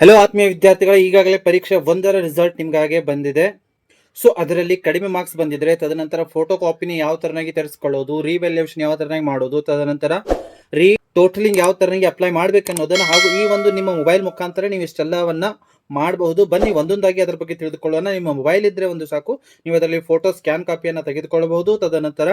Hello ಆತ್ಮೀಯ ವಿದ್ಯಾರ್ಥಿಗಳ, ಈಗಾಗಲೇ ಪರೀಕ್ಷೆ ಒಂದರ ರಿಸಲ್ಟ್ ನಿಮಗಾಗೆ ಬಂದಿದೆ. ಸೊ ಅದರಲ್ಲಿ ಕಡಿಮೆ ಮಾರ್ಕ್ಸ್ ಬಂದಿದ್ರೆ, ತದನಂತರ ಫೋಟೋ ಕಾಪಿನ ಯಾವ ತರನಾಗಿ ತರಿಸ್ಕೊಳ್ಳೋದು ರೀವ್ಯಾಲ್ಯೂಷನ್ ಯಾವ ತರನಾಗಿ ಮಾಡೋದು, ತದನಂತರ ರೀ ಟೋಟಲಿಂಗ್ ಯಾವ ತರನಾಗಿ ಅಪ್ಲೈ ಮಾಡ್ಬೇಕು ಅನ್ನೋದನ್ನ ಹಾಗೂ ಈ ಒಂದು ನಿಮ್ಮ ಮೊಬೈಲ್ ಮುಖಾಂತರ ನೀವು ಇಷ್ಟೆಲ್ಲವನ್ನ ಮಾಡಬಹುದು. ಬನ್ನಿ, ಒಂದೊಂದಾಗಿ ಅದರ ಬಗ್ಗೆ ತಿಳಿದುಕೊಳ್ಳೋಣ. ನಿಮ್ಮ ಮೊಬೈಲ್ ಇದ್ರೆ ಒಂದು ಸಾಕು, ನೀವು ಅದರಲ್ಲಿ ಫೋಟೋ ಸ್ಕ್ಯಾನ್ ಕಾಪಿಯನ್ನು ತೆಗೆದುಕೊಳ್ಳಬಹುದು. ತದನಂತರ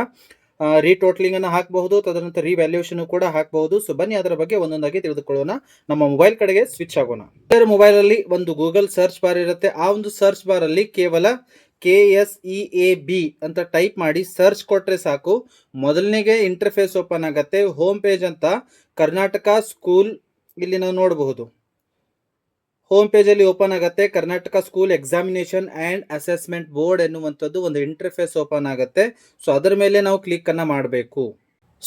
ರೀಟೋಟ್ಲಿಂಗ್ ಅನ್ನು ಹಾಕಬಹುದು, ತದನಂತರ ರಿವ್ಯಾಲ್ಯೂಷನ್ ಕೂಡ ಹಾಕಬಹುದು. ಸೊ ಬನ್ನಿ ಅದರ ಬಗ್ಗೆ ಒಂದೊಂದಾಗಿ ತಿಳಿದುಕೊಳ್ಳೋಣ. ನಮ್ಮ ಮೊಬೈಲ್ ಕಡೆಗೆ ಸ್ವಿಚ್ ಆಗೋಣ. ಇದರ ಮೊಬೈಲ್ ಅಲ್ಲಿ ಒಂದು ಗೂಗಲ್ ಸರ್ಚ್ ಬಾರ್ ಇರುತ್ತೆ. ಆ ಒಂದು ಸರ್ಚ್ ಬಾರ್ ಅಲ್ಲಿ ಕೇವಲ K S E A B ಅಂತ ಟೈಪ್ ಮಾಡಿ ಸರ್ಚ್ ಕೊಟ್ರೆ ಸಾಕು. ಮೊದಲನೇಗೆ ಇಂಟರ್ಫೇಸ್ ಓಪನ್ ಆಗತ್ತೆ. ಹೋಮ್ ಪೇಜ್ ಅಂತ ಕರ್ನಾಟಕ ಸ್ಕೂಲ್ ಇಲ್ಲಿ ನಾವು ನೋಡಬಹುದು. ಹೋಮ್ ಪೇಜ್ ಅಲ್ಲಿ ಓಪನ್ ಆಗುತ್ತೆ. Karnataka school examination and assessment board ಎನ್ನುವಂಥದ್ದು ಒಂದು ಇಂಟರ್ಫೇಸ್ ಓಪನ್ ಆಗುತ್ತೆ. ಸೊ ಅದರ ಮೇಲೆ ನಾವು ಕ್ಲಿಕ್ ಅನ್ನ ಮಾಡಬೇಕು.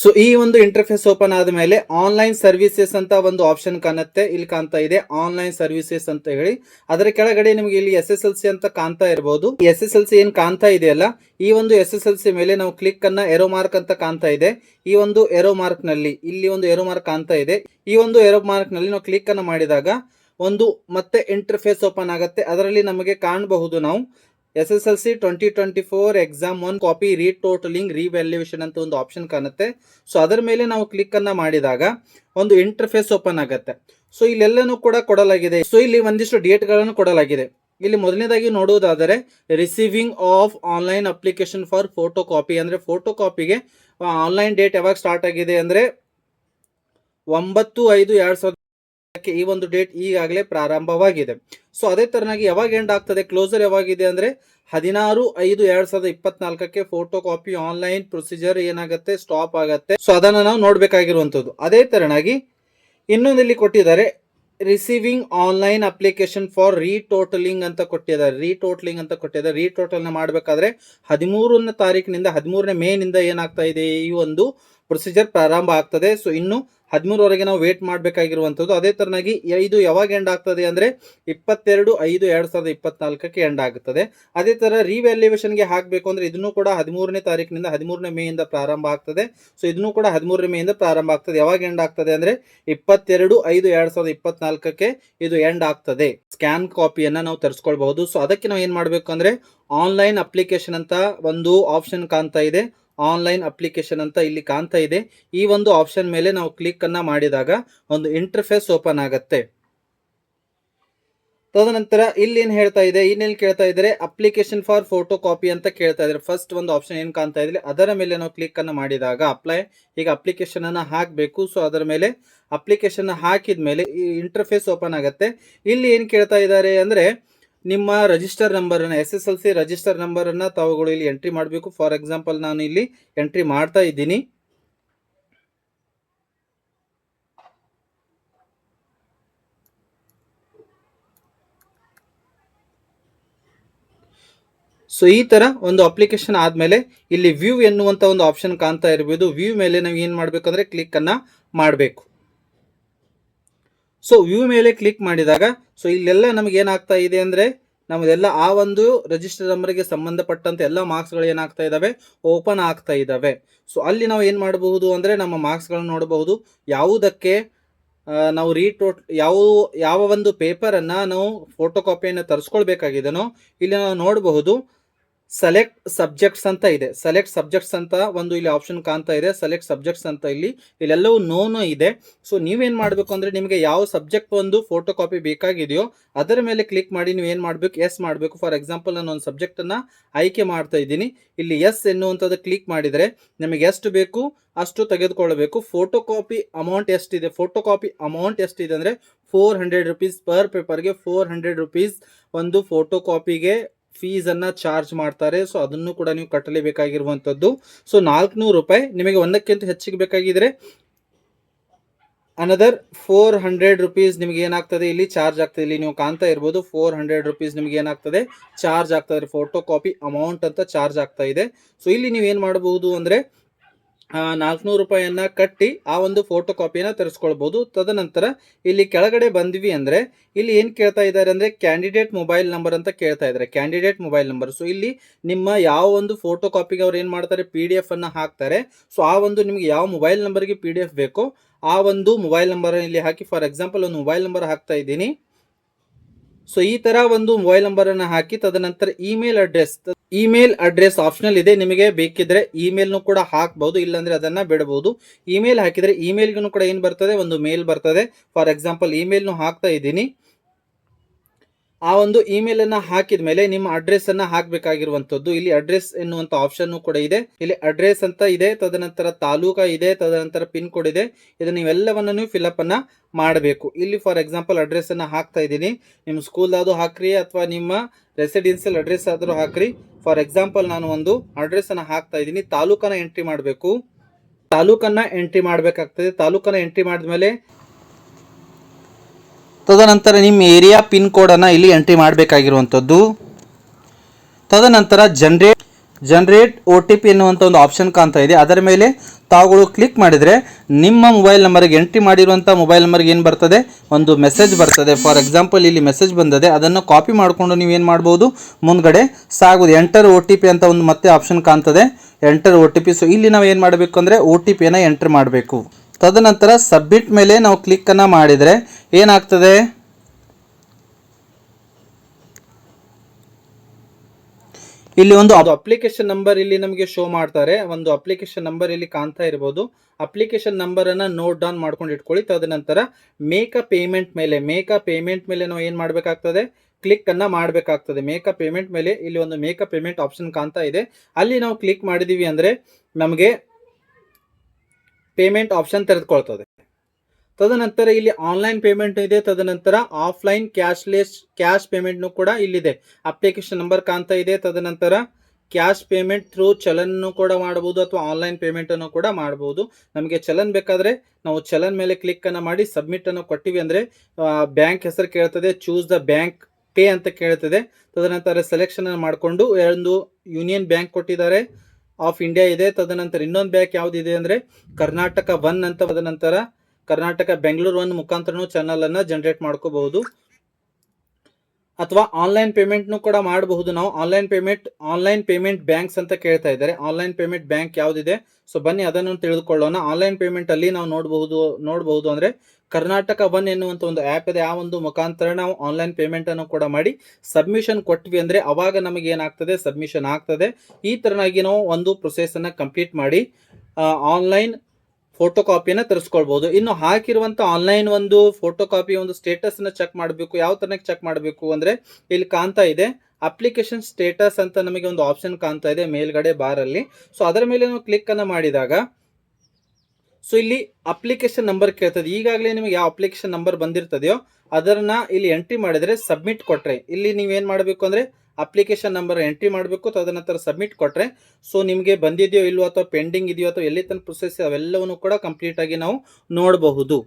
ಸೊ ಈ ಒಂದು ಇಂಟರ್ಫೇಸ್ ಓಪನ್ ಆದ ಮೇಲೆ ಆನ್ಲೈನ್ ಸರ್ವಿಸಸ್ ಅಂತ ಒಂದು ಆಪ್ಷನ್ ಕಾಣುತ್ತೆ. ಇಲ್ಲಿ ಕಾಣ್ತಾ ಇದೆ ಆನ್ಲೈನ್ ಸರ್ವಿಸಸ್ ಅಂತ ಹೇಳಿ. ಅದರ ಕೆಳಗಡೆ ನಿಮಗೆ ಇಲ್ಲಿ ಎಸ್ ಎಸ್ ಎಲ್ ಸಿ ಅಂತ ಕಾಣ್ತಾ ಇರಬಹುದು ಎಸ್ ಎಸ್ ಎಲ್ ಸಿ ಏನ್ ಕಾಣ್ತಾ ಇದೆಯಲ್ಲ, ಈ ಒಂದು ಎಸ್ ಎಸ್ ಎಲ್ ಸಿ ಮೇಲೆ ನಾವು ಕ್ಲಿಕ್ ಅನ್ನ ಎರೋ ಮಾರ್ಕ್ ಅಂತ ಕಾಣ್ತಾ ಇದೆ. ಈ ಒಂದು ಎರೋ ಮಾರ್ಕ್ನಲ್ಲಿ, ಇಲ್ಲಿ ಒಂದು ಎರೋ ಮಾರ್ಕ್ ಕಾಣ್ತಾ ಇದೆ. ಈ ಒಂದು ಎರೋ ಮಾರ್ಕ್ನಲ್ಲಿ ನಾವು ಕ್ಲಿಕ್ ಅನ್ನ ಮಾಡಿದಾಗ ಒಂದು ಮತ್ತೆ ಇಂಟರ್ಫೇಸ್ ಓಪನ್ ಆಗುತ್ತೆ. ಅದರಲ್ಲಿ ನಮಗೆ ಕಾಣಬಹುದು ನಾವು S S L C twenty twenty four exam one copy retotalling revaluation ಅಂತ ಒಂದು ಆಪ್ಷನ್ ಕಾಣುತ್ತೆ. ಸೊ ಅದರ ಮೇಲೆ ನಾವು ಕ್ಲಿಕ್ ಅನ್ನ ಮಾಡಿದಾಗ ಒಂದು ಇಂಟರ್ಫೇಸ್ ಓಪನ್ ಆಗುತ್ತೆ. ಸೊ ಇಲ್ಲೆಲ್ಲನೂ ಕೂಡ ಕೊಡಲಾಗಿದೆ. ಸೊ ಇಲ್ಲಿ ಒಂದಿಷ್ಟು ಡೇಟ್ಗಳನ್ನು ಕೊಡಲಾಗಿದೆ. ಇಲ್ಲಿ ಮೊದಲನೇದಾಗಿ ನೋಡುವುದಾದರೆ receiving of online application for photo copy ಅಂದರೆ ಫೋಟೋ ಕಾಪಿಗೆ ಆನ್ಲೈನ್ ಡೇಟ್ ಯಾವಾಗ ಸ್ಟಾರ್ಟ್ ಆಗಿದೆ ಅಂದರೆ ಒಂಬತ್ತು ಐದು ಎರಡು ಸಾವಿರದ ಈ ಒಂದು ಡೇಟ್ ಈಗಾಗಲೇ ಪ್ರಾರಂಭವಾಗಿದೆ. ಸೊ ಅದೇ ತರನಾಗಿ ಯಾವಾಗ ಎಂಡ್ ಆಗ್ತದೆ? ಕ್ಲೋಸರ್ ಯಾವಾಗಿದೆ ಅಂದ್ರೆ ಹದಿನಾರು ಐದು ಎರಡ್ ಸಾವಿರದ ಇಪ್ಪತ್ನಾಲ್ಕಕ್ಕೆ ಫೋಟೋ ಕಾಪಿ ಆನ್ಲೈನ್ ಪ್ರೊಸೀಜರ್ ಏನಾಗುತ್ತೆ? ಸ್ಟಾಪ್ ಆಗುತ್ತೆ. ಸೊ ಅದನ್ನ ನಾವು ನೋಡ್ಬೇಕಾಗಿರುವಂತದ್ದು ಅದೇ ತರನಾಗಿ ಇನ್ನೊಂದು ಇಲ್ಲಿ ಕೊಟ್ಟಿದ್ದಾರೆ. Receiving online application for retotalling ಅಂತ ಕೊಟ್ಟಿದ್ದಾರೆ. ರೀಟೋಟಲಿಂಗ್ ಅಂತ ಕೊಟ್ಟಿದ್ದಾರೆ. ರೀಟೋಟಲ್ನ ಮಾಡಬೇಕಾದ್ರೆ ಹದಿಮೂರನೇ ತಾರೀಕಿನಿಂದ ಹದಿಮೂರನೇ ಮೇನಿಂದ ಏನಾಗ್ತಾ ಇದೆ? ಈ ಒಂದು ಪ್ರೊಸೀಜರ್ ಪ್ರಾರಂಭ ಆಗ್ತದೆ. ಸೊ ಇನ್ನು ಹದಿಮೂರವರೆಗೆ ನಾವು ವೇಟ್ ಮಾಡಬೇಕಾಗಿರುವಂಥದ್ದು. ಅದೇ ಥರನಾಗಿ ಇದು ಯಾವಾಗ ಎಂಡ್ ಆಗ್ತದೆ ಅಂದರೆ ಇಪ್ಪತ್ತೆರಡು ಐದು ಎರಡು ಸಾವಿರದ ಇಪ್ಪತ್ನಾಲ್ಕಕ್ಕೆ ಎಂಡ್ ಆಗುತ್ತದೆ ಅದೇ ಥರ ರಿವ್ಯಾಲ್ಯೂಯೇಷನ್ಗೆ ಹಾಕಬೇಕು ಅಂದರೆ ಇದನ್ನು ಕೂಡ ಹದಿಮೂರನೇ ತಾರೀಕಿನಿಂದ ಹದಿಮೂರನೇ ಮೇಯಿಂದ ಪ್ರಾರಂಭ ಆಗ್ತದೆ. ಸೊ ಇದನ್ನು ಕೂಡ ಹದಿಮೂರನೇ ಮೇಯಿಂದ ಪ್ರಾರಂಭ ಆಗ್ತದೆ. ಯಾವಾಗ ಎಂಡ್ ಆಗ್ತದೆ ಅಂದರೆ ಇಪ್ಪತ್ತೆರಡು ಐದು ಎರಡು ಸಾವಿರದ ಇಪ್ಪತ್ನಾಲ್ಕಕ್ಕೆ ಇದು ಎಂಡ್ ಆಗ್ತದೆ. ಸ್ಕ್ಯಾನ್ ಕಾಪಿಯನ್ನು ನಾವು ತರಿಸ್ಕೊಳ್ಬಹುದು. ಸೊ ಅದಕ್ಕೆ ನಾವು ಏನು ಮಾಡಬೇಕು ಅಂದರೆ ಆನ್ಲೈನ್ ಅಪ್ಲಿಕೇಶನ್ ಅಂತ ಒಂದು ಆಪ್ಷನ್ ಕಾಣ್ತಾ ಇದೆ. ಆನ್ಲೈನ್ ಅಪ್ಲಿಕೇಶನ್ ಅಂತ ಇಲ್ಲಿ ಕಾಣ್ತಾ ಇದೆ. ಈ ಒಂದು ಆಪ್ಷನ್ ಮೇಲೆ ನಾವು ಕ್ಲಿಕ್ ಅನ್ನ ಮಾಡಿದಾಗ ಒಂದು ಇಂಟರ್ಫೇಸ್ ಓಪನ್ ಆಗುತ್ತೆ. ತದನಂತರ ಇಲ್ಲಿ ಏನು ಹೇಳ್ತಾ ಇದೆ? ಇನ್ನೇನು ಕೇಳ್ತಾ ಇದ್ದಾರೆ ಅಪ್ಲಿಕೇಶನ್ ಫಾರ್ ಫೋಟೋ ಕಾಪಿ ಅಂತ ಕೇಳ್ತಾ ಇದ್ದಾರೆ ಫಸ್ಟ್ ಒಂದು ಆಪ್ಷನ್ ಏನು ಕಾಣ್ತಾ ಇದೆ ಅದರ ಮೇಲೆ ನಾವು ಕ್ಲಿಕ್ ಅನ್ನ ಮಾಡಿದಾಗ ಅಪ್ಲೈ. ಈಗ ಅಪ್ಲಿಕೇಶನ್ ಅನ್ನ ಹಾಕಬೇಕು. ಸೊ ಅದರ ಮೇಲೆ ಅಪ್ಲಿಕೇಶನ್ ಹಾಕಿದ ಮೇಲೆ ಈ ಇಂಟರ್ಫೇಸ್ ಓಪನ್ ಆಗುತ್ತೆ. ಇಲ್ಲಿ ಏನು ಕೇಳ್ತಾ ಇದ್ದಾರೆ ಅಂದ್ರೆ ನಿಮ್ಮ ರಿಜಿಸ್ಟರ್ ನಂಬರನ್ನು S S L C register ನಂಬರನ್ನು ತಾವುಗಳು ಇಲ್ಲಿ ಎಂಟ್ರಿ ಮಾಡಬೇಕು. ಫಾರ್ ಎಕ್ಸಾಂಪಲ್ ನಾನು ಇಲ್ಲಿ ಎಂಟ್ರಿ ಮಾಡ್ತಾ ಇದ್ದೀನಿ. ಸೊ ಈ ತರ ಒಂದು ಅಪ್ಲಿಕೇಶನ್ ಆದಮೇಲೆ ಇಲ್ಲಿ ವ್ಯೂ ಎನ್ನುವಂತ ಒಂದು ಆಪ್ಷನ್ ಕಾಣ್ತಾ ಇರಬಹುದು ವ್ಯೂ ಮೇಲೆ ನಾವು ಏನು ಮಾಡಬೇಕಂದ್ರೆ ಕ್ಲಿಕ್ ಅನ್ನ ಮಾಡಬೇಕು. ಸೊ ವ್ಯೂ ಮೇಲೆ ಕ್ಲಿಕ್ ಮಾಡಿದಾಗ ಸೊ ಇಲ್ಲೆಲ್ಲ ನಮಗೆ ಏನಾಗ್ತಾ ಇದೆ ಅಂದರೆ ನಮ್ಮದೆಲ್ಲ ಆ ಒಂದು ರಿಜಿಸ್ಟರ್ ನಂಬರ್ಗೆ ಸಂಬಂಧಪಟ್ಟಂತೆ ಎಲ್ಲ ಮಾರ್ಕ್ಸ್ಗಳು ಏನಾಗ್ತಾ ಇದ್ದಾವೆ ಓಪನ್ ಆಗ್ತಾ ಇದ್ದಾವೆ ಸೊ ಅಲ್ಲಿ ನಾವು ಏನು ಮಾಡಬಹುದು ಅಂದರೆ, ನಮ್ಮ ಮಾರ್ಕ್ಸ್ಗಳನ್ನು ನೋಡಬಹುದು. ಯಾವುದಕ್ಕೆ ನಾವು ರೀಟೋಟ್ ಯಾವ ಯಾವ ಒಂದು ಪೇಪರನ್ನು ನಾವು ಫೋಟೋ ಕಾಪಿಯನ್ನು ತರಿಸ್ಕೊಳ್ಬೇಕಾಗಿದೆನೋ, ಇಲ್ಲಿ ನಾವು ನೋಡಬಹುದು. ಸೆಲೆಕ್ಟ್ ಸಬ್ಜೆಕ್ಟ್ಸ್ ಅಂತ ಇದೆ. ಸೆಲೆಕ್ಟ್ ಸಬ್ಜೆಕ್ಟ್ಸ್ ಅಂತ ಒಂದು ಇಲ್ಲಿ ಆಪ್ಷನ್ ಕಾಣ್ತಾ ಇದೆ. ಸೆಲೆಕ್ಟ್ ಸಬ್ಜೆಕ್ಟ್ಸ್ ಅಂತ ಇಲ್ಲಿ. ಇಲ್ಲೆಲ್ಲವೂ ನೋನು ಇದೆ. ಸೊ ನೀವೇನು ಮಾಡಬೇಕು ಅಂದರೆ ನಿಮಗೆ ಯಾವ ಸಬ್ಜೆಕ್ಟ್ ಒಂದು ಫೋಟೋ ಕಾಪಿ ಬೇಕಾಗಿದೆಯೋ ಅದರ ಮೇಲೆ ಕ್ಲಿಕ್ ಮಾಡಿ ನೀವು ಏನು ಮಾಡಬೇಕು? ಎಸ್ ಮಾಡಬೇಕು. ಫಾರ್ ಎಕ್ಸಾಂಪಲ್ ನಾನು ಒಂದು ಸಬ್ಜೆಕ್ಟನ್ನು ಆಯ್ಕೆ ಮಾಡ್ತಾ ಇದ್ದೀನಿ. ಇಲ್ಲಿ ಎಸ್ ಎನ್ನುವಂಥದ್ದು ಕ್ಲಿಕ್ ಮಾಡಿದರೆ ನಿಮಗೆ ಎಷ್ಟು ಬೇಕು, ಅಷ್ಟು ತೆಗೆದುಕೊಳ್ಳಬೇಕು. ಫೋಟೋ ಕಾಪಿ ಅಮೌಂಟ್ ಎಷ್ಟಿದೆ? ಫೋಟೋ ಕಾಪಿ ಅಮೌಂಟ್ ಎಷ್ಟಿದೆ ಅಂದರೆ ಫೋರ್ ಹಂಡ್ರೆಡ್ ರುಪೀಸ್ ಪರ್ ಪೇಪರ್ಗೆ ಫೋರ್ ಹಂಡ್ರೆಡ್ ರುಪೀಸ್ ಒಂದು ಫೋಟೋ ಕಾಪಿಗೆ ಫೀಸನ್ನು ಚಾರ್ಜ್ ಮಾಡ್ತಾರೆ. ಸೊ ಅದನ್ನು ಕೂಡ ನೀವು ಕಟ್ಟಲೇಬೇಕಾಗಿರುವಂಥದ್ದು. ಸೊ ನಾಲ್ಕುನೂರು ರೂಪಾಯಿ ನಿಮಗೆ ಒಂದಕ್ಕಿಂತ ಹೆಚ್ಚಿಗೆ ಬೇಕಾಗಿದ್ರೆ ಅನದರ್ ಫೋರ್ ಹಂಡ್ರೆಡ್ ರುಪೀಸ್ ನಿಮ್ಗೆ ಏನಾಗ್ತದೆ? ಇಲ್ಲಿ ಚಾರ್ಜ್ ಆಗ್ತದೆ. ಇಲ್ಲಿ ನೀವು ಕಾಣ್ತಾ ಇರ್ಬೋದು ಫೋರ್ ಹಂಡ್ರೆಡ್ ರುಪೀಸ್ ನಿಮ್ಗೆ ಏನಾಗ್ತದೆ? ಚಾರ್ಜ್ ಆಗ್ತದೆ ಫೋಟೋ ಕಾಪಿ ಅಮೌಂಟ್ ಅಂತ ಚಾರ್ಜ್ ಆಗ್ತಾ ಇದೆ. ಸೊ ಇಲ್ಲಿ ನೀವು ಏನು ಮಾಡಬಹುದು ಅಂದರೆ ನಾಲ್ಕುನೂರು ರೂಪಾಯಿಯನ್ನು ಕಟ್ಟಿ ಆ ಒಂದು ಫೋಟೋ ಕಾಪಿಯನ್ನು ತರಿಸ್ಕೊಳ್ಬೋದು. ತದನಂತರ ಇಲ್ಲಿ ಕೆಳಗಡೆ ಬಂದ್ವಿ ಅಂದರೆ ಇಲ್ಲಿ ಏನು ಕೇಳ್ತಾ ಇದ್ದಾರೆ ಅಂದರೆ ಕ್ಯಾಂಡಿಡೇಟ್ ಮೊಬೈಲ್ ನಂಬರ್ ಅಂತ ಕೇಳ್ತಾ ಇದ್ದಾರೆ. ಕ್ಯಾಂಡಿಡೇಟ್ ಮೊಬೈಲ್ ನಂಬರ್ ಸೊ ಇಲ್ಲಿ ನಿಮ್ಮ ಯಾವ ಒಂದು ಫೋಟೋ ಕಾಪಿಗೆ ಅವ್ರು ಏನು ಮಾಡ್ತಾರೆ? ಪಿ ಡಿ ಎಫನ್ನು ಹಾಕ್ತಾರೆ. ಸೊ ಆ ಒಂದು ನಿಮಗೆ ಯಾವ ಮೊಬೈಲ್ ನಂಬರ್ಗೆ ಪಿ ಡಿ ಎಫ್ ಬೇಕೋ ಆ ಒಂದು ಮೊಬೈಲ್ ನಂಬರ್ ಇಲ್ಲಿ ಹಾಕಿ. ಫಾರ್ ಎಕ್ಸಾಂಪಲ್ ಒಂದು ಮೊಬೈಲ್ ನಂಬರ್ ಹಾಕ್ತಾ ಇದ್ದೀನಿ. ಸೊ ಈ ತರ ಒಂದು ಮೊಬೈಲ್ ನಂಬರ್ ಅನ್ನ ಹಾಕಿ, ತದನಂತರ email address email address optional ಇದೆ ನಿಮಗೆ, ಬೇಕಿದ್ರೆ ಇಮೇಲ್ನು ಕೂಡ ಹಾಕಬಹುದು ಇಲ್ಲಾಂದ್ರೆ ಅದನ್ನ ಬಿಡಬಹುದು ಇಮೇಲ್ ಹಾಕಿದ್ರೆ ಇಮೇಲ್ಗೂ ಕೂಡ ಏನು ಬರ್ತದೆ? ಒಂದು ಮೇಲ್ ಬರ್ತದೆ. ಫಾರ್ ಎಕ್ಸಾಂಪಲ್ ಇಮೇಲ್ನು ಹಾಕ್ತಾ ಇದ್ದೀನಿ. ಆ ಒಂದು ಇಮೇಲ್ ಅನ್ನ ಹಾಕಿದ ಮೇಲೆ ನಿಮ್ಮ ಅಡ್ರೆಸ್ ಅನ್ನ ಹಾಕಬೇಕಾಗಿರುವಂತದ್ದು. ಇಲ್ಲಿ ಅಡ್ರೆಸ್ ಎನ್ನುವಂತ ಆಪ್ಷನ್ ಕೂಡ ಇದೆ. ಇಲ್ಲಿ ಅಡ್ರೆಸ್ ಅಂತ ಇದೆ, ತದನಂತರ ತಾಲೂಕ ಇದೆ, ತದನಂತರ ಪಿನ್ ಕೋಡ್ ಇದೆ. ಇದನ್ನ ನೀವೆಲ್ಲವನ್ನ ನೀವು ಫಿಲಪ್ ಅನ್ನ ಮಾಡಬೇಕು. ಇಲ್ಲಿ ಫಾರ್ ಎಕ್ಸಾಂಪಲ್ ಅಡ್ರೆಸ್ ಅನ್ನ ಹಾಕ್ತಾ ಇದ್ದೀನಿ. ನಿಮ್ಮ ಸ್ಕೂಲ್ ಆದ್ರೂ ಹಾಕ್ರಿ ಅಥವಾ ನಿಮ್ಮ ರೆಸಿಡೆನ್ಸಿಯಲ್ ಅಡ್ರೆಸ್ ಆದ್ರೂ ಹಾಕ್ರಿ. ಫಾರ್ ಎಕ್ಸಾಂಪಲ್ ನಾನು ಒಂದು ಅಡ್ರೆಸ್ ಅನ್ನ ಹಾಕ್ತಾ ಇದ್ದೀನಿ. ತಾಲೂಕನ್ನ ಎಂಟ್ರಿ ಮಾಡಬೇಕು. ತಾಲೂಕನ್ನ ಎಂಟ್ರಿ ಮಾಡಬೇಕಾಗ್ತದೆ. ತಾಲೂಕನ್ನ ಎಂಟ್ರಿ ಮಾಡಿದ್ಮೇಲೆ ತದನಂತರ ನಿಮ್ಮ ಏರಿಯಾ ಪಿನ್ ಕೋಡನ್ನು ಇಲ್ಲಿ ಎಂಟ್ರಿ ಮಾಡಬೇಕಾಗಿರುವಂಥದ್ದು. ತದನಂತರ generate generate O T P ಎನ್ನುವಂಥ ಒಂದು ಆಪ್ಷನ್ ಕಾಣ್ತಾ ಇದೆ. ಅದರ ಮೇಲೆ ತಾವುಗಳು ಕ್ಲಿಕ್ ಮಾಡಿದರೆ ನಿಮ್ಮ ಮೊಬೈಲ್ ನಂಬರ್ಗೆ ಎಂಟ್ರಿ ಮಾಡಿರುವಂಥ ಮೊಬೈಲ್ ನಂಬರ್ಗೆ ಏನು ಬರ್ತದೆ? ಒಂದು ಮೆಸೇಜ್ ಬರ್ತದೆ. ಫಾರ್ ಎಕ್ಸಾಂಪಲ್ ಇಲ್ಲಿ ಮೆಸೇಜ್ ಬಂದದೆ. ಅದನ್ನು ಕಾಪಿ ಮಾಡಿಕೊಂಡು ಏನು ಮಾಡ್ಬೋದು? ಮುಂದ್ಗಡೆ ಸಾಗುವುದು ಎಂಟರ್ ಒ ಟಿ ಪಿ ಅಂತ ಒಂದು ಮತ್ತೆ ಆಪ್ಷನ್ ಕಾಣ್ತದೆ. Enter O T P so ಇಲ್ಲಿ ನಾವು ಏನು ಮಾಡಬೇಕು ಅಂದರೆ ಒ ಟಿ ಪಿಯನ್ನು ಎಂಟ್ರ್ ಮಾಡಬೇಕು. ತದನಂತರ ಸಬ್ಮಿಟ್ ಮೇಲೆ ನಾವು ಕ್ಲಿಕ್ಕನ್ನು ಮಾಡಿದರೆ ಏನಾಗ್ತದೆ? ಇಲ್ಲಿ ಒಂದು ಅಪ್ಲಿಕೇಶನ್ ನಂಬರ್ ಇಲ್ಲಿ ನಮಗೆ ಶೋ ಮಾಡ್ತಾರೆ. ಒಂದು ಅಪ್ಲಿಕೇಶನ್ ನಂಬರ್ ಇಲ್ಲಿ ಕಾಣ್ತಾ ಇರಬಹುದು ಅಪ್ಲಿಕೇಶನ್ ನಂಬರ್ ಅನ್ನ ನೋಟ್ ಡೌನ್ ಮಾಡ್ಕೊಂಡು ಇಟ್ಕೊಳ್ಳಿ. ತದನಂತರ ಮೇಕ್ ಪೇಮೆಂಟ್ ಮೇಲೆ ಮೇಕ್ ಪೇಮೆಂಟ್ ಮೇಲೆ ನಾವು ಏನು ಮಾಡಬೇಕಾಗ್ತದೆ? ಕ್ಲಿಕ್ ಅನ್ನ ಮಾಡಬೇಕಾಗ್ತದೆ. ಮೇಕ್ ಪೇಮೆಂಟ್ ಮೇಲೆ ಇಲ್ಲಿ ಒಂದು ಮೇಕ್ ಅ ಪೇಮೆಂಟ್ ಆಪ್ಷನ್ ಕಾಣ್ತಾ ಇದೆ. ಅಲ್ಲಿ ನಾವು ಕ್ಲಿಕ್ ಮಾಡಿದೀವಿ ಅಂದ್ರೆ ನಮಗೆ ಪೇಮೆಂಟ್ ಆಪ್ಷನ್ ತೆರೆದುಕೊಳ್ತದೆ. ತದನಂತರ ಇಲ್ಲಿ ಆನ್ಲೈನ್ ಪೇಮೆಂಟ್ ಇದೆ. ತದನಂತರ ಆಫ್ಲೈನ್ ಕ್ಯಾಶ್ಲೆಸ್, ಕ್ಯಾಶ್ ಪೇಮೆಂಟ್ನು ಕೂಡ ಇಲ್ಲಿದೆ. ಅಪ್ಲಿಕೇಶನ್ ನಂಬರ್ ಕಾಣ್ತಾ ಇದೆ. ತದನಂತರ ಕ್ಯಾಶ್ ಪೇಮೆಂಟ್ ಥ್ರೂ ಚಲನ್ನು ಕೂಡ ಮಾಡಬಹುದು ಅಥವಾ ಆನ್ಲೈನ್ ಪೇಮೆಂಟನ್ನು ಕೂಡ ಮಾಡಬಹುದು. ನಮಗೆ ಚಲನ್ ಬೇಕಾದರೆ ನಾವು ಚಲನ್ ಮೇಲೆ ಕ್ಲಿಕ್ಕನ್ನು ಮಾಡಿ ಸಬ್ಮಿಟನ್ನು ಕೊಟ್ಟಿವಿ ಅಂದ್ರೆ ಬ್ಯಾಂಕ್ ಹೆಸರು ಕೇಳ್ತದೆ. ಚೂಸ್ ದ ಬ್ಯಾಂಕ್ ಪೇ ಅಂತ ಕೇಳ್ತದೆ. ತದನಂತರ ಸೆಲೆಕ್ಷನ್ ಮಾಡಿಕೊಂಡು ಒಂದು ಯೂನಿಯನ್ ಬ್ಯಾಂಕ್ ಕೊಟ್ಟಿದ್ದಾರೆ. ಆಫ್ ಇಂಡಿಯಾ ಇದೆ. ತದನಂತರ ಇನ್ನೊಂದು ಬ್ಯಾಂಕ್ ಯಾವ್ದಿದೆ ಅಂದ್ರೆ ಕರ್ನಾಟಕ ಒನ್ ಅಂತ ತದನಂತರ ಕರ್ನಾಟಕ ಬೆಂಗಳೂರು ಒನ್ ಮುಖಾಂತರನು ಚಾನಲ್ ಅನ್ನ ಜನರೇಟ್ ಮಾಡ್ಕೋಬಹುದು. ಅಥವಾ ಆನ್ಲೈನ್ ಪೇಮೆಂಟ್ನು ಕೂಡ ಮಾಡಬಹುದು. ನಾವು online payment online payment banks ಅಂತ ಕೇಳ್ತಾ ಇದ್ದಾರೆ. ಆನ್ಲೈನ್ ಪೇಮೆಂಟ್ ಬ್ಯಾಂಕ್ ಯಾವುದಿದೆ? ಸೊ ಬನ್ನಿ ಅದನ್ನು ತಿಳಿದುಕೊಳ್ಳೋಣ. ಆನ್ಲೈನ್ ಪೇಮೆಂಟ್ ಅಲ್ಲಿ ನಾವು ನೋಡಬಹುದು ನೋಡಬಹುದು ಅಂದ್ರೆ ಕರ್ನಾಟಕ ಒನ್ ಎನ್ನುವಂಥ ಒಂದು ಆ್ಯಪ್ ಇದೆ. ಆ ಒಂದು ಮುಖಾಂತರ ನಾವು ಆನ್ಲೈನ್ ಪೇಮೆಂಟ್ ಅನ್ನು ಕೂಡ ಮಾಡಿ ಸಬ್ಮಿಷನ್ ಕೊಟ್ವಿ ಅಂದ್ರೆ ಅವಾಗ ನಮಗೆ ಏನಾಗ್ತದೆ? ಸಬ್ಮಿಷನ್ ಆಗ್ತದೆ. ಈ ತರನಾಗಿ ನಾವು ಒಂದು ಪ್ರೊಸೆಸನ್ನು ಕಂಪ್ಲೀಟ್ ಮಾಡಿ ಆನ್ಲೈನ್ ಫೋಟೋ ಕಾಪಿಯನ್ನು ತರಿಸ್ಕೊಳ್ಬಹುದು ಇನ್ನು ಹಾಕಿರುವಂತ ಆನ್ಲೈನ್ ಒಂದು ಫೋಟೋ ಕಾಪಿ ಒಂದು ಸ್ಟೇಟಸ್ನ ಚೆಕ್ ಮಾಡಬೇಕು, ಯಾವ ತರನಾಗಿ ಚೆಕ್ ಮಾಡಬೇಕು ಅಂದ್ರೆ ಇಲ್ಲಿ ಕಾಣ್ತಾ ಇದೆ ಅಪ್ಲಿಕೇಶನ್ ಸ್ಟೇಟಸ್ ಅಂತ ನಮಗೆ ಒಂದು ಆಪ್ಷನ್ ಕಾಣ್ತಾ ಇದೆ ಮೇಲ್ಗಡೆ ಬಾರ್ ಅಲ್ಲಿ. ಸೊ ಅದರ ಮೇಲೆ ನಾವು ಕ್ಲಿಕ್ ಅನ್ನ ಮಾಡಿದಾಗ ಸೊ ಇಲ್ಲಿ ಅಪ್ಲಿಕೇಶನ್ ನಂಬರ್ ಕೇಳ್ತದೆ. ಈಗಾಗಲೇ ನಿಮಗೆ ಯಾವ ಅಪ್ಲಿಕೇಶನ್ ನಂಬರ್ ಬಂದಿರ್ತದೆಯೋ ಅದನ್ನ ಇಲ್ಲಿ ಎಂಟ್ರಿ ಮಾಡಿದ್ರೆ ಸಬ್ಮಿಟ್ ಕೊಟ್ಟರೆ ಇಲ್ಲಿ ನೀವೇನು ಮಾಡಬೇಕು ಅಂದ್ರೆ ಅಪ್ಲಿಕೇಶನ್ ನಂಬರ್ ಎಂಟ್ರಿ ಮಾಡಬೇಕು ತದನಂತರ ಸಬ್ಮಿಟ್ ಕೊಟ್ಟರೆ ಸೊ ನಿಮಗೆ ಬಂದಿದೆಯೋ ಇಲ್ವೋ ಅಥವಾ ಪೆಂಡಿಂಗ್ ಇದೆಯೋ ಅಥವಾ ಎಲ್ಲಿ ತನ್ನ ಪ್ರೊಸೆಸ್ ಅವೆಲ್ಲವನ್ನು ಕೂಡ ಕಂಪ್ಲೀಟ್ ಆಗಿ ನಾವು ನೋಡಬಹುದು.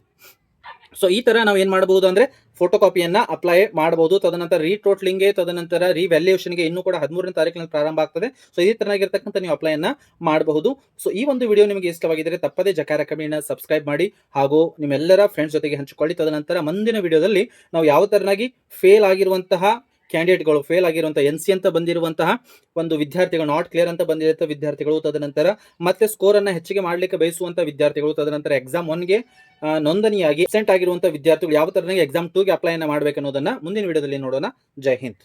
ಸೊ ಈ ತರ ನಾವು ಏನು ಮಾಡಬಹುದು ಅಂದ್ರೆ ಫೋಟೋ ಕಾಪಿಯನ್ನ ಅಪ್ಲೈ ಮಾಡಬಹುದು. ತದನಂತರ ರೀಟೋಟ್ಲಿಂಗ್ಗೆ ತದನಂತರ ರಿವ್ಯಾಲ್ಯೂಷನ್ಗೆ ಇನ್ನೂ ಕೂಡ ಹದಿಮೂರನೇ ತಾರೀಕಿನಲ್ಲಿ ಪ್ರಾರಂಭ ಆಗ್ತದೆ. ಸೊ ಈ ತರನಾಗಿರ್ತಕ್ಕಂಥ ನೀವು ಅಪ್ಲೈ ಅನ್ನ ಮಾಡಬಹುದು. ಸೊ ಈ ಒಂದು ವಿಡಿಯೋ ನಿಮಗೆ ಇಷ್ಟವಾಗಿದ್ದರೆ ತಪ್ಪದೇ ಜಕಾರ ಕಮಿನ ಸಬ್ಸ್ಕ್ರೈಬ್ ಮಾಡಿ ಹಾಗೂ ನಿಮ್ಮೆಲ್ಲರ ಫ್ರೆಂಡ್ಸ್ ಜೊತೆಗೆ ಹಂಚಿಕೊಳ್ಳಿ. ತದನಂತರ ಮುಂದಿನ ವಿಡಿಯೋದಲ್ಲಿ ನಾವು ಯಾವ ತರನಾಗಿ ಫೇಲ್ ಆಗಿರುವಂತಹ ಕ್ಯಾಂಡಿಡೇಟ್ಗಳು ಫೇಲ್ ಆಗಿರುವಂತಹ ಎನ್ ಸಿ ಅಂತ ಬಂದಿರುವಂತಹ ಒಂದು ವಿದ್ಯಾರ್ಥಿಗಳು, ನಾಟ್ ಕ್ಲಿಯರ್ ಅಂತ ಬಂದಿರುವಂತಹ ವಿದ್ಯಾರ್ಥಿಗಳು ತದನಂತರ ಮತ್ತೆ ಸ್ಕೋರ್ ಅನ್ನ ಹೆಚ್ಚಿಗೆ ಮಾಡಲಿಕ್ಕೆ ಬಯಸುವಂತಹ ವಿದ್ಯಾರ್ಥಿಗಳು ತದನಂತರ ಎಕ್ಸಾಮ್ ಒನ್ಗೆ ನೋಂದಣಿಯಾಗಿ ಸೆಂಟ್ ಆಗಿರುವಂತಹ ವಿದ್ಯಾರ್ಥಿಗಳು ಯಾವ ತರನಾಗಿ ಎಕ್ಸಾಮ್ ಟೂಗೆ ಅಪ್ಲೈ ಮಾಡಬೇಕು ಅನ್ನೋದನ್ನ ಮುಂದಿನ ವಿಡಿಯೋದಲ್ಲಿ ನೋಡೋಣ. ಜೈ ಹಿಂದ್.